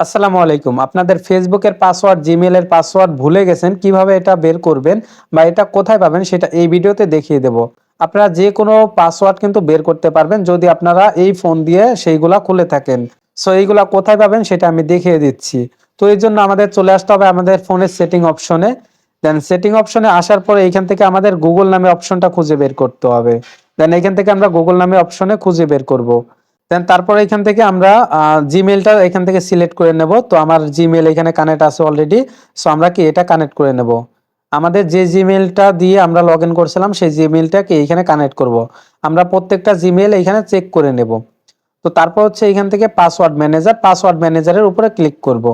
আসসালামু আলাইকুম। আপনাদের ফেসবুকের পাসওয়ার্ড জিমেলের পাসওয়ার্ড ভুলে গেছেন, কীভাবে এটা বের করবেন বা এটা কোথায় পাবেন সেটা এই ভিডিওতে দেখিয়ে দেব। আপনারা যে কোনো পাসওয়ার্ড কিন্তু বের করতে পারবেন যদি আপনারা এই ফোন দিয়ে সেইগুলা খুলে থাকেন। সো, এইগুলা কোথায় পাবেন সেটা আমি দেখিয়ে দিচ্ছি। তো, এই জন্য আমাদের চলে আসতে হবে আমাদের ফোনের সেটিং অপশনে। দেন, সেটিং অপশনে আসার পরে এইখান থেকে আমাদের গুগল নামে অপশনটা খুঁজে বের করতে হবে। দেন এখান থেকে আমরা গুগল নামে অপশনে খুঁজে বের করব। দেন তারপরে এখান থেকে আমরা জিমেলটা এখান থেকে সিলেক্ট করে নেব। তো আমার জিমেল এখানে কানেক্ট আছে অলরেডি সো আমরা কি এটা কানেক্ট করে নেব? আমাদের যে জিমেলটা দিয়ে আমরা লগ ইন করছিলাম, সেই জিমেলটাকে এইখানে কানেক্ট করব। আমরা প্রত্যেকটা জিমেল এখানে চেক করে নেব। তো তারপর হচ্ছে এখান থেকে পাসওয়ার্ড ম্যানেজার পাসওয়ার্ড ম্যানেজারের উপরে ক্লিক করব।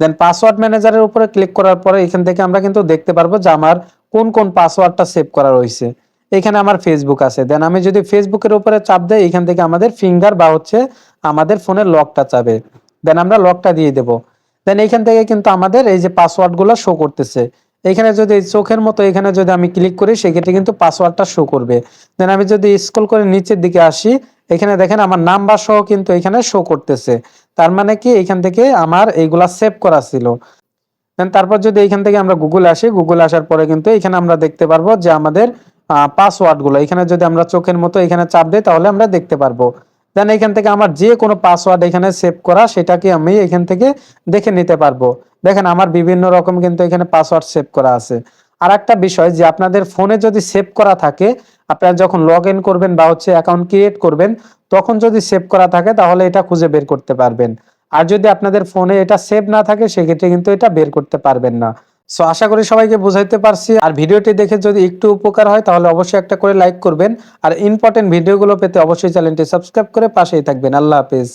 দেন পাসওয়ার্ড ম্যানেজারের উপরে ক্লিক করার পরে এখান থেকে আমরা কিন্তু দেখতে পারব যে আমার কোন কোন পাসওয়ার্ডটা সেভ করা রয়েছে। এখানে আমার ফেসবুক আছে। দেন আমি যদি ফেসবুকের উপরে চাপ দেয় এখান থেকে আমাদের ফিঙ্গার বা হচ্ছে আমাদের ফোনের লকটা চাবে। দেন আমরা লকটা দিয়ে দেব। দেন এখান থেকে কিন্তু আমাদের এই যে পাসওয়ার্ডগুলো শো করতেছে। এখানে যদি চোখের মতো এখানে যদি আমি ক্লিক করি, সেক্ষেত্রে কিন্তু পাসওয়ার্ডটা শো করবে। দেন আমি যদি স্ক্রল করে নিচের দিকে আসি, এখানে দেখেন আমার নাম্বার সহ কিন্তু এখানে শো করতেছে। তার মানে কি? এখান থেকে আমার এইগুলা সেভ করা ছিল। দেন তারপর যদি এখান থেকে আমরা গুগল আসি গুগল আসার পরে কিন্তু এখানে আমরা দেখতে পারব যে আমাদের পাসওয়ার্ডগুলো। এখানে যদি আমরা চোখের মতো এখানে চাপ দিই, তাহলে আমরা দেখতে পারব। দেন এখান থেকে আমার যে কোনো পাসওয়ার্ড এখানে সেভ করা, সেটাকে আমি এখান থেকে দেখে নিতে পারব। দেখেন, আমার বিভিন্ন রকম কিন্তু এখানে পাসওয়ার্ড সেভ করা আছে। আর একটা বিষয় যে, আপনাদের ফোনে যদি সেভ করা থাকে, আপনারা যখন লগ ইন করবেন বা হচ্ছে অ্যাকাউন্ট ক্রিয়েট করবেন, তখন যদি সেভ করা থাকে, তাহলে এটা খুঁজে বের করতে পারবেন। আর যদি আপনাদের ফোনে এটা সেভ না থাকে, সেক্ষেত্রে কিন্তু এটা বের করতে পারবেন না। সো আশা করি সবাইকে বুঝাইতে পারছি। আর ভিডিওটি দেখে যদি একটু উপকার হয়, তাহলে অবশ্যই একটা করে লাইক করবেন। আর ইম্পর্টেন্ট ভিডিওগুলো পেতে অবশ্যই চ্যানেলটি সাবস্ক্রাইব করে পাশেই থাকবেন। আল্লাহ হাফেজ।